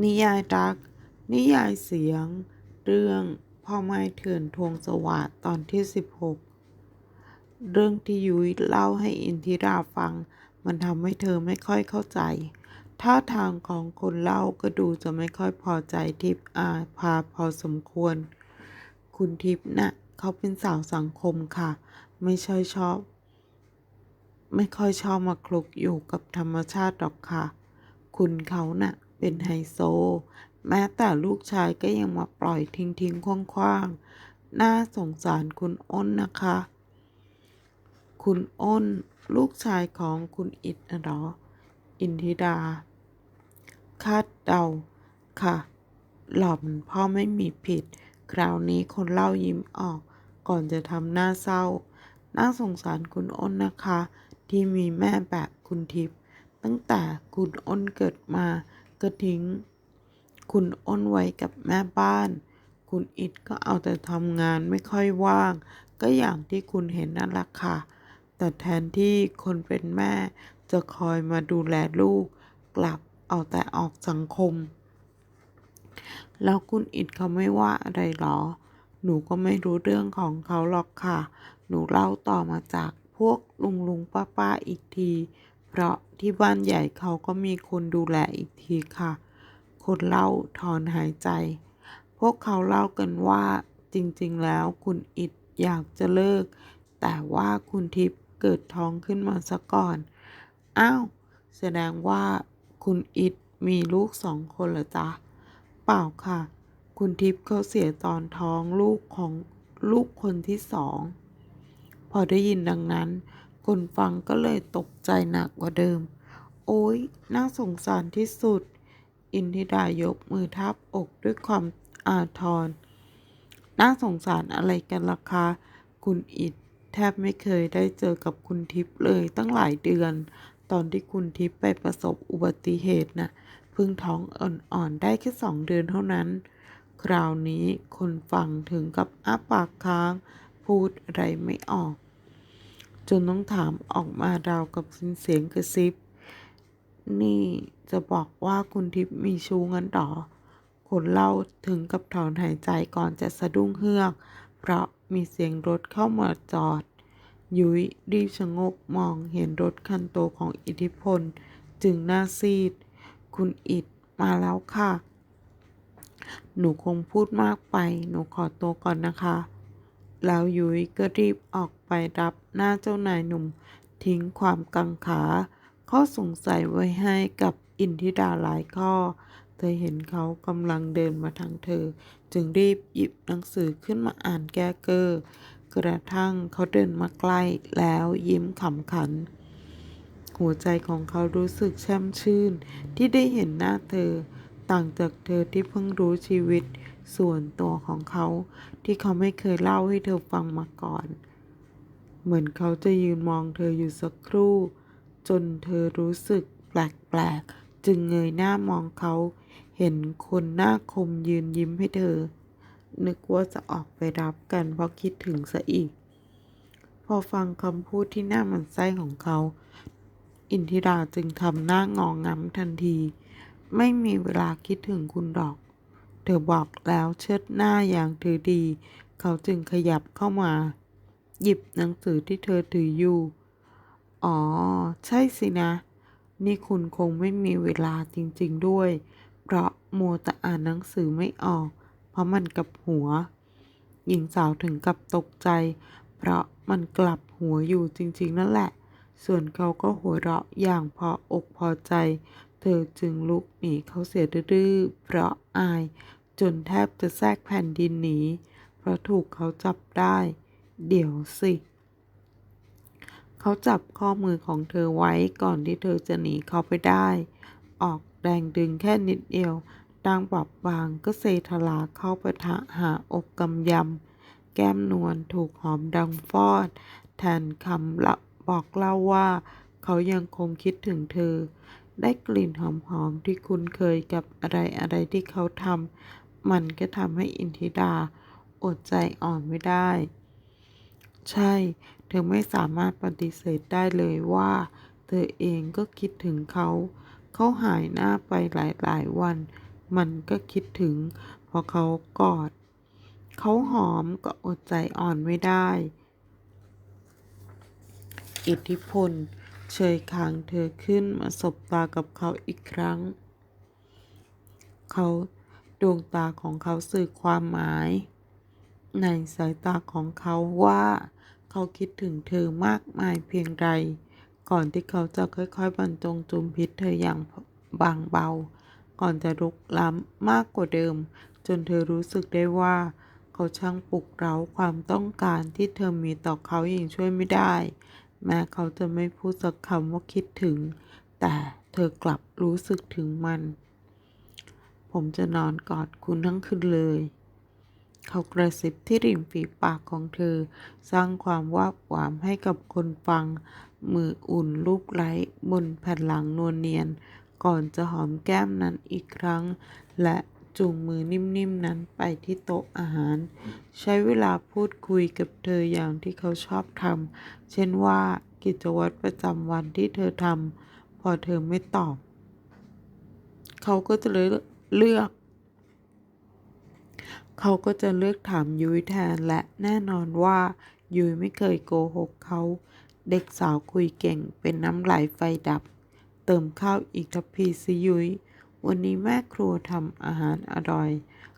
นิยายรัก นิยายเสียง เรื่องพ่อไม้เถื่อนทวงสวัสดตอนที่ 16 เรื่องที่ยุ้ยเล่าให้อินทิราฟัง มันทำให้เธอไม่ค่อยเข้าใจ ท่าทางของคนเล่าก็ดูจะไม่ค่อยพอใจทิพอาภาพอสมควร คุณทิพย์น่ะเขาเป็นสาวสังคมค่ะ ไม่ใช่ชอบ ไม่ค่อยชอบมาคลุกอยู่กับธรรมชาติหรอกค่ะ คุณเขาน่ะ เป็นไฮโซ แม้แต่ลูกชายก็ยังมาปล่อยทิ้งทิ้งคว้างๆ น่าสงสารคุณอ้นนะคะ คุณอ้น ลูกชายของคุณอิดเหรอ อินทิดา คาดเดา ค่ะ หล่อนพ่อไม่มีผิด คราวนี้คนเล่ายิ้มออก ก่อนจะทำหน้าเศร้า น่าสงสารคุณอ้นนะคะ ที่มีแม่แบบคุณทิพย์ตั้งแต่คุณอ้นเกิดมา ก็ทิ้ง คุณอ้นไว้กับแม่บ้าน คุณอิดก็เอาแต่ทำงานไม่ค่อยว่าง ก็อย่างที่คุณเห็นนั่นแหละค่ะ แต่แทนที่คนเป็นแม่จะคอยมาดูแลลูก กลับเอาแต่ออกสังคม แล้วคุณอิดเขาไม่ว่าอะไรหรอ หนูก็ไม่รู้เรื่องของเขาหรอกค่ะ หนูเล่าต่อมาจากพวกลุงลุงป้าป้าอีกที เพราะที่บ้านใหญ่เขาก็มีคนดูแลอีกทีค่ะ คนเล่าถอนหายใจ พวกเขาเล่ากันว่าจริงๆแล้วคุณอิดอยากจะเลิก แต่ว่าคุณทิพย์เกิดท้องขึ้นมาซะก่อน อ้าว แสดงว่าคุณอิดมีลูกสองคนเหรอจ๊ะ เปล่าค่ะ คุณทิพย์เขาเสียตอนท้องลูกของลูกคนที่สอง พอได้ยินดังนั้น คนฟังก็เลยตกใจหนักกว่าเดิม โอ้ยน่าสงสารที่สุด อินทิดายกมือทับอกด้วยความอาทร น่าสงสารอะไรกันล่ะคะ คุณอิดแทบไม่เคยได้เจอกับคุณทิพย์เลยตั้งหลายเดือน ตอนที่คุณทิพย์ไปประสบอุบัติเหตุนะ่ะเพิ่งท้องอ่อนๆได้แค่สองเดือนเท่านั้น คราวนี้คนฟังถึงกับอ้าปากค้าง พูดอะไรไม่ออก จนต้องถามออกมาราวกับเสียงกระซิบ นี่จะบอกว่าคุณทิพย์มีชู้งั้นหรอคนเล่าถึงกับถอนหายใจก่อนจะสะดุ้งเฮือก เพราะมีเสียงรถเข้ามาจอด ยุ้ยรีบชะงกมองเห็นรถคันโตของอิทธิพล จึงหน้าซีด คุณอิดมาแล้วค่ะ หนูคงพูดมากไป หนูขอตัวก่อนนะคะ แล้วยุ้ยก็รีบออกไปรับหน้าเจ้านายหนุ่ม ทิ้งความกังขาข้อสงสัยไว้ให้กับอินทิดาหลายข้อ เธอเห็นเขากำลังเดินมาทางเธอ จึงรีบหยิบหนังสือขึ้นมาอ่านแก้เกอร์กระทั่งเขาเดินมาใกล้แล้วยิ้มขำขัน หัวใจของเขารู้สึกแช่มชื่นที่ได้เห็นหน้าเธอ ต่างจากเธอที่เพิ่งรู้ชีวิต ส่วนตัวของเขาที่เขาไม่เคยเล่าให้เธอฟังมาก่อน เหมือนเขาจะยืนมองเธออยู่สักครู่ จนเธอรู้สึกแปลกๆ จึงเงยหน้ามองเขา เห็นคนหน้าคมยืนยิ้มให้เธอ นึกว่าจะออกไปรับกันเพราะคิดถึงซะอีก พอฟังคำพูดที่หน่ามันไส้ของเขา อินทิราจึงทำหน้างองง้ำทันที ไม่มีเวลาคิดถึงคุณดอก เธอบอกแล้วเชิดหน้าอย่างถือดี เขาจึงขยับเข้ามา หยิบหนังสือที่เธอถืออยู่ อ๋อ ใช่สินะ นี่คุณคงไม่มีเวลาจริง ๆด้วย เพราะมัวแต่อ่านหนังสือไม่ออก เพราะมันกับหัว หญิงสาวถึงกับตกใจ เพราะมันกลับหัวอยู่จริง ๆ นั่นแหละ ส่วนเขาก็หัวเราะอย่างพออกพอใจ เธอจึงลุกหนีเขาเสียดื้อเพราะอาย จนแทบจะแทรกแผ่นดินหนี เพราะถูกเขาจับได้ เดี๋ยวสิ เขาจับข้อมือของเธอไว้ก่อนที่เธอจะหนีเขาไปได้ ออกแรงดึงแค่นิดเดียวดังบอบบางก็เซทลาเข้าปะทะหาอกกำยำ แก้มนวลถูกหอมดังฟอด แทนคำละบอกเล่าว่า เขายังคงคิดถึงเธอ ได้กลิ่นหอมๆที่คุ้นเคยกับอะไรอะไรที่เขาทำมันก็ทำให้อินทิดาอดใจอ่อนไม่ได้ ใช่ เธอไม่สามารถปฏิเสธได้เลยว่า เธอเองก็คิดถึงเขา เขาหายหน้าไปหลายๆวัน มันก็คิดถึงพอเขากอด เขาหอมก็อดใจอ่อนไม่ได้ อิทธิพล เชยคางเธอขึ้นมาสบตากับเขาอีกครั้ง เขาดวงตาของเขาสื่อความหมาย ในสายตาของเขาว่าเขาคิดถึงเธอมากมายเพียงใดก่อนที่เขาจะค่อยๆบรรจงจุมพิษเธออย่างบางเบา ก่อนจะรุกล้ำมากกว่าเดิม จนเธอรู้สึกได้ว่า เขาช่างปลุกเร้าความต้องการที่เธอมีต่อเขาอย่างช่วยไม่ได้ แม้เขาจะไม่พูดสักคำว่าคิดถึง แต่เธอกลับรู้สึกถึงมัน ผมจะนอนกอดคุณทั้งคืนเลย เขากระซิบที่ริมฝีปากของเธอ สร้างความวาบหวามให้กับคนฟัง มืออุ่นลูบไล้บนแผ่นหลังนวลเนียน ก่อนจะหอมแก้มนั้นอีกครั้ง และ จูงมือนิ่มๆนั้นไปที่โต๊ะอาหาร ใช้เวลาพูดคุยกับเธออย่างที่เขาชอบทำเช่นว่ากิจวัตรประจำวันที่เธอทำพอเธอไม่ตอบ เขาก็จะเลือก เขาก็จะเลือกถามยุ้ยแทนและแน่นอนว่ายุ้ยไม่เคยโกหกเขาเด็กสาวคุยเก่งเป็นน้ำไหลไฟดับ เติมข้าวอีกทัพพีสิยุ้ย วันนี้แม่ครัวทำอาหารอร่อย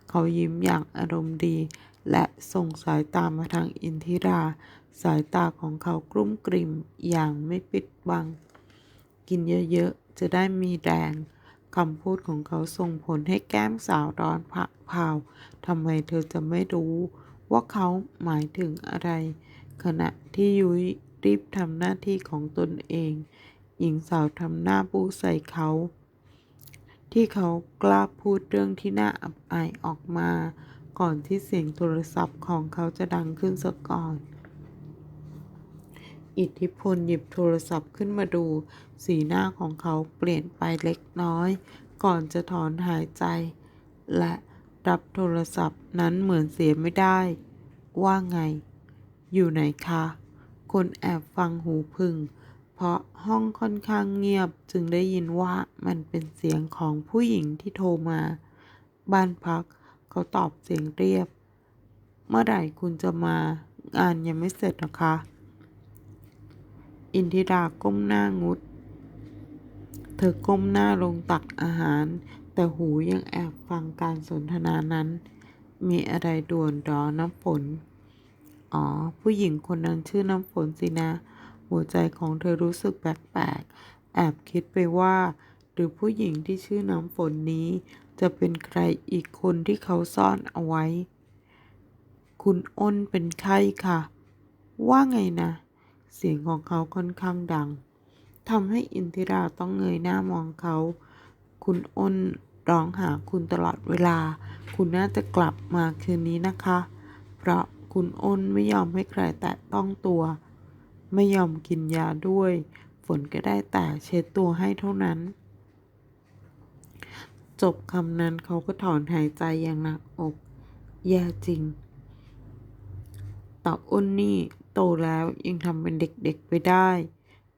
เขายิ้มอย่างอารมณ์ดี และส่งสายตามาทางอินทิรา สายตาของเขากลุ้มกลิ่มอย่างไม่ปิดบัง กินเยอะๆ จะได้มีแรงคำพูดของเขาส่งผลให้แก้มสาวร้อนผะเผาทำไมเธอจะไม่รู้ว่าเขาหมายถึงอะไร ขณะที่ยุ้ยรีบทำหน้าที่ของตนเอง หญิงสาวทำหน้าบูใส่เขา ที่เขากล้าพูดเรื่องที่น่าอับอายออกมา ก่อนที่เสียงโทรศัพท์ของเขาจะดังขึ้นซะก่อน อิทธิพลหยิบโทรศัพท์ขึ้นมาดู สีหน้าของเขาเปลี่ยนไปเล็กน้อย ก่อนจะถอนหายใจ และรับโทรศัพท์นั้นเหมือนเสียไม่ได้ ว่าไง อยู่ไหนคะ คนแอบฟังหูพึ่ง เพราะห้องค่อนข้างเงียบจึงได้ยินว่ามันเป็นเสียงของผู้หญิงที่โทรมา บ้านพักเขาตอบเสียงเรียบ เมื่อไหร่คุณจะมา งานยังไม่เสร็จนะคะ อินทิราก้มหน้างุด เธอก้มหน้าลงตักอาหาร แต่หูยังแอบฟังการสนทนานั้น มีอะไรด่วนรอน้ำฝน อ๋อ ผู้หญิงคนนั้นชื่อน้ำฝนสินะ หัวใจของเธอรู้สึกแปลกๆ แอบคิดไปว่า หรือผู้หญิงที่ชื่อน้ำฝนนี้ จะเป็นใครอีกคนที่เขาซ่อนเอาไว้ คุณอ้นเป็นไข้ค่ะ ว่าไงนะ เสียงของเขาค่อนข้างดังทำให้อินทิราต้องเงยหน้ามองเขา คุณอ้นร้องหาคุณตลอดเวลา คุณน่าจะกลับมาคืนนี้นะคะ เพราะคุณอ้นไม่ยอมให้ใครแตะต้องตัว ไม่ยอมกินยาด้วย ฝนก็ได้แต่เช็ดตัวให้เท่านั้น จบคำนั้นเขาก็ถอนหายใจอย่างหนักอกแย่จริงต่ออ้นนี่โตแล้วยังทำเป็นเด็กๆไปได้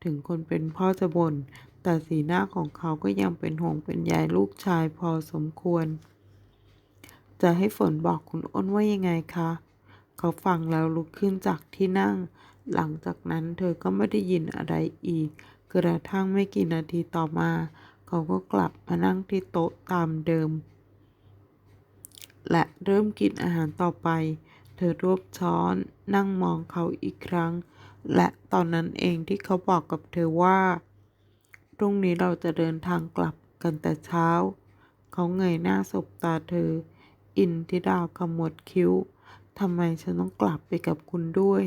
ถึงคนเป็นพ่อจะบน่นแต่สีหน้าของเขาก็ยังเป็นห่วงเป็นใยลูกชายพอสมควร จะให้ฝนบอกคุณอ้นว่ายังไงคะ เขาฟังแล้วลุกขึ้นจากที่นั่ง หลังจากนั้นเธอก็ไม่ได้ยินอะไรอีก กระทั่งไม่กี่นาทีต่อมา เขาก็กลับมานั่งที่โต๊ะตามเดิม และเริ่มกินอาหารต่อไป เธอรวบช้อนนั่งมองเขาอีกครั้ง และตอนนั้นเองที่เขาบอกกับเธอว่าพรุ่งนี้เราจะเดินทางกลับกันแต่เช้า เขาเงยหน้าสบตาเธอ อินทิดาขมวดคิ้วทำไมฉันต้องกลับไปกับคุณด้วย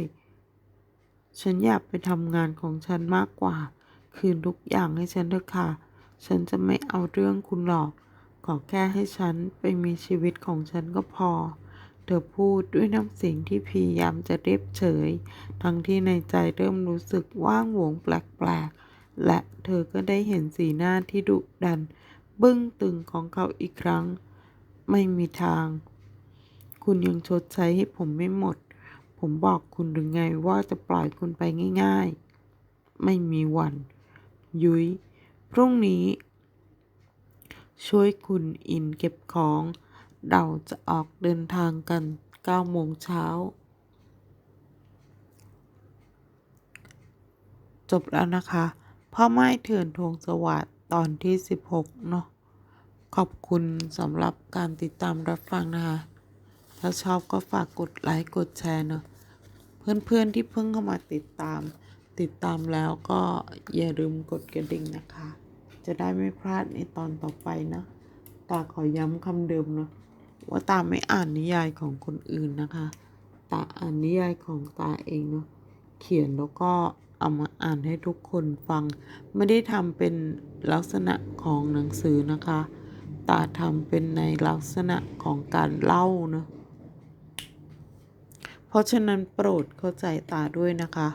ฉันอยากไปทำงานของฉันมากกว่า คืนทุกอย่างให้ฉันเถอะค่ะ ฉันจะไม่เอาเรื่องคุณหรอก ขอแค่ให้ฉันไปมีชีวิตของฉันก็พอ เธอพูดด้วยน้ำเสียงที่พยายามจะเรียบเฉย ทั้งที่ในใจเริ่มรู้สึกว่างหวงแปลกๆ และเธอก็ได้เห็นสีหน้าที่ดุดัน บึ้งตึงของเขาอีกครั้ง ไม่มีทาง คุณยังชดใช้ให้ผมไม่หมด ผมบอกคุณหรือไงว่าจะปล่อยคุณไปง่าย ๆ ไม่มีวัน ยุ้ย พรุ่งนี้ ช่วยคุณอินเก็บของ เราจะออกเดินทางกัน9โมงเช้า จบแล้วนะคะ พ่อไม้เถื่อนทวงสวัสดตอนที่ 16 เนาะ ขอบคุณสำหรับการติดตามรับฟังนะคะ ถ้าชอบก็ฝากกดไลค์ กดแชร์เนาะ เพื่อนๆที่เพิ่งเข้ามาติดตาม ติดตามแล้วก็อย่าลืมกดกระดิ่งนะคะ จะได้ไม่พลาดในตอนต่อไปนะตาขอย้ำคำเดิมนะว่าตาไม่อ่านนิยายของคนอื่นนะคะ ตาอ่านนิยายของตาเองเนาะเขียนแล้วก็เอามาอ่านให้ทุกคนฟัง ไม่ได้ทำเป็นลักษณะของหนังสือนะคะ ตาทำเป็นในลักษณะของการเล่าเนาะ เพราะฉะนั้นโปรดเข้าใจตาด้วยนะคะ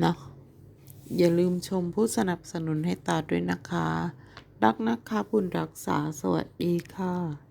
เนาะอย่าลืมชมผู้สนับสนุนให้ตาด้วยนะคะ รักนะคะบุญรักษาสวัสดีค่ะ